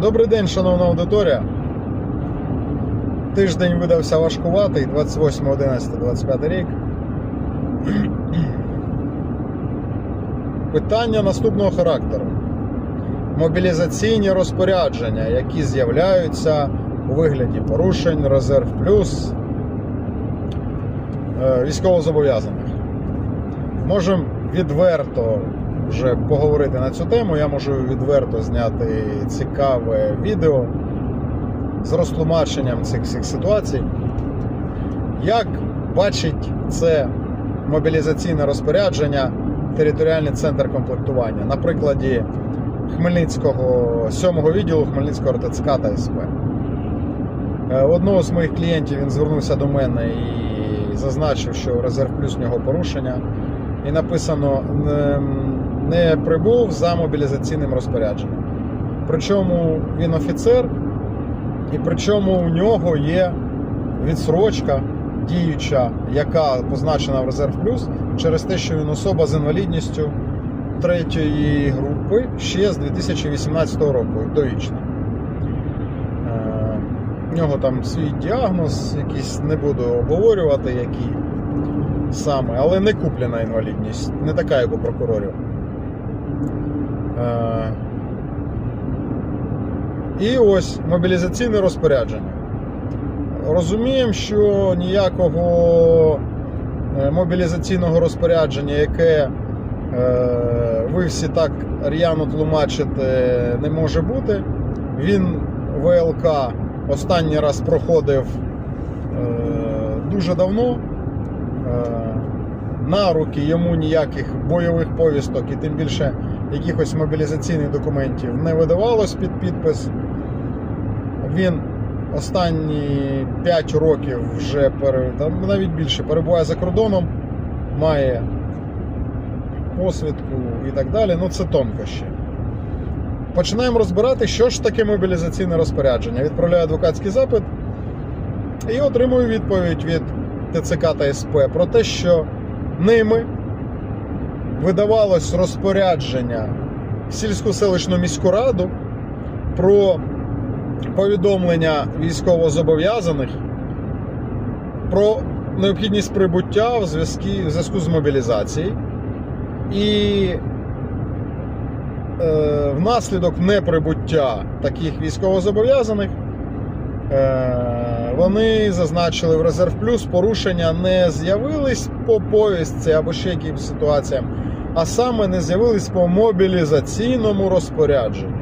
Добрий день, шановна аудиторія. Тиждень видався важкуватий, 28.11.25 рік. Питання наступного характеру. Мобілізаційні розпорядження, які з'являються у вигляді порушень, резерв плюс е, військовозобов'язаних. Можемо відверто вже поговорити на цю тему. Я можу відверто зняти цікаве відео з розтлумаченням цих всіх ситуацій. Як бачить це мобілізаційне розпорядження територіальний центр комплектування на прикладі Хмельницького 7-го відділу Хмельницького РТЦК та СП. Е, Одного з моїх клієнтів він звернувся до мене і зазначив, що резерв плюс в нього порушення. І написано не, прибув за мобілізаційним розпорядженням. Причому він офіцер, і причому у нього є відсрочка діюча, яка позначена в резерв плюс, через те, що він особа з інвалідністю третьої групи ще з 2018 року, довічно. Е, У нього там свій діагноз, якийсь не буду обговорювати, який саме, але не куплена інвалідність, не така, як у прокурорів. Е, І ось мобілізаційне розпорядження. Розуміємо, що ніякого е, мобілізаційного розпорядження, яке е, ви всі так р'яно тлумачите, не може бути. Він ВЛК останній раз проходив дуже давно. На руки йому ніяких бойових повісток і тим більше якихось мобілізаційних документів не видавалось під підпис. Він останні 5 років вже там навіть більше перебуває за кордоном, має посвідку і так далі. Ну це тонкощі. Починаємо розбирати, що ж таке мобілізаційне розпорядження. Відправляю адвокатський запит і отримую відповідь від ТЦК та СП про те, що ними видавалось розпорядження сільську селищну міську раду про повідомлення військовозобов'язаних про необхідність прибуття в зв'язку, в зв'язку з мобілізацією. І е, внаслідок неприбуття таких військовозобов'язаних вони зазначили в резерв плюс порушення не з'явились по повістці або ще якимось ситуаціям, а саме не з'явились по мобілізаційному розпорядженню.